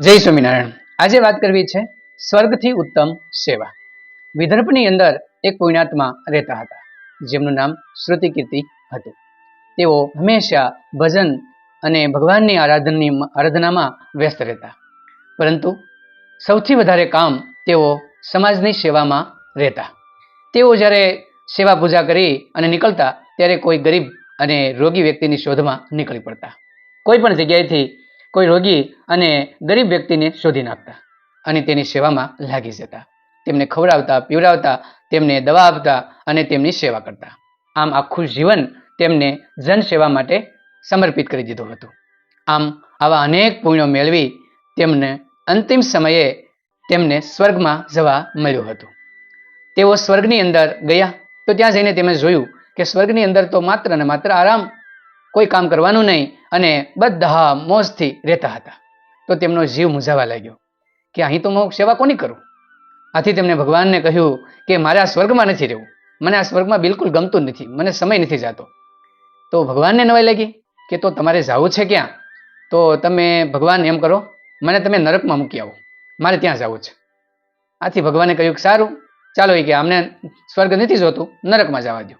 જય સ્વામિનારાયણ. આજે વાત કરવી છે સ્વર્ગથી ઉત્તમ સેવા. વિદર્ભની અંદર એક પુણ્યાત્મા રહેતા હતા. જેમનું નામ શ્રુતિ કીર્તિ હતું. તેઓ હંમેશા ભજન અને ભગવાનની આરાધનની આરાધનામાં વ્યસ્ત રહેતા. પરંતુ સૌથી વધારે કામ તેઓ સમાજની સેવામાં રહેતા. તેઓ જ્યારે સેવા પૂજા કરી અને નીકળતા, ત્યારે કોઈ ગરીબ અને રોગી વ્યક્તિની શોધમાં નીકળી પડતા. કોઈ પણ જગ્યાએથી કોઈ રોગી અને ગરીબ વ્યક્તિને શોધી નાખતા અને તેની સેવામાં લાગી જતા. તેમને ખવડાવતા, પીવડાવતા, તેમને દવા આપતા અને તેમની સેવા કરતા. આમ આખું જીવન તેમને જનસેવા માટે સમર્પિત કરી દીધું હતું. આમ આવા અનેક પુણ્યો મેળવી તેમને અંતિમ સમયે તેમને સ્વર્ગમાં જવા મળ્યું હતું. તેઓ સ્વર્ગની અંદર ગયા તો ત્યાં જઈને તેમણે જોયું કે સ્વર્ગની અંદર તો માત્ર ને માત્ર આરામ કોઈ કામ કરવાનું નહીં અને બધા મોજથી રહેતા હતા. તો તેમનો જીવ મૂંઝાવા લાગ્યો કે અહીં તો હું સેવા કોની કરું? આથી તેમણે ભગવાનને કહ્યું કે મારે આ સ્વર્ગમાં નથી રહેવું. મને આ સ્વર્ગમાં બિલકુલ ગમતું નથી. મને સમય નથી જાતો. તો ભગવાનને નવાઈ લાગી કે તો તમારે જવું છે ક્યાં? તો તમે ભગવાન એમ કરો, મને તમે નરકમાં મૂકી આવો. મારે ત્યાં જવું છે. આથી ભગવાને કહ્યું કે સારું, ચાલો એ કે અમને સ્વર્ગ નથી જોતું, નરકમાં જવા દો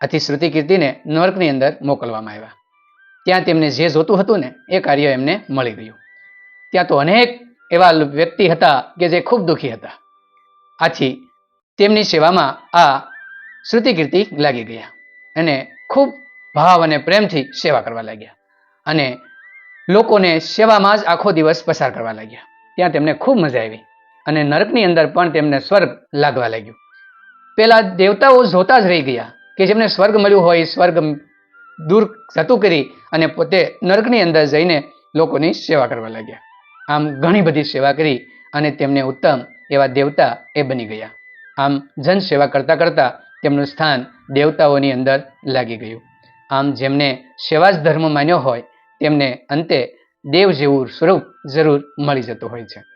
આથી શ્રુતિ કીર્તિને નરકની અંદર મોકલવામાં આવ્યા. ત્યાં તેમને જે જોતું હતું ને, એ કાર્ય એમને મળી ગયું ત્યાં તો અનેક એવા વ્યક્તિ હતા કે જે ખૂબ દુઃખી હતા. આથી તેમની સેવામાં આ શ્રુતિ કીર્તિ લાગી ગયા અને ખૂબ ભાવ અને પ્રેમથી સેવા કરવા લાગ્યા અને લોકોને સેવામાં જ આખો દિવસ પસાર કરવા લાગ્યા. ત્યાં તેમને ખૂબ મજા આવી અને નરકની અંદર પણ તેમને સ્વર્ગ લાગવા લાગ્યું. પેલા દેવતાઓ જોતા જ રહી ગયા કે જેમને સ્વર્ગ મળ્યું હોય, સ્વર્ગ દૂર જતું કરી અને પોતે નર્કની અંદર જઈને લોકોની સેવા કરવા લાગ્યા. આમ ઘણી બધી સેવા કરી અને તેમને ઉત્તમ એવા દેવતા એ બની ગયા. આમ જન સેવા કરતા કરતા તેમનું સ્થાન દેવતાઓની અંદર લાગી ગયું. આમ જેમને સેવા જ ધર્મ માન્યો હોય, તેમને અંતે દેવ જેવું સ્વરૂપ જરૂર મળી જતું હોય છે.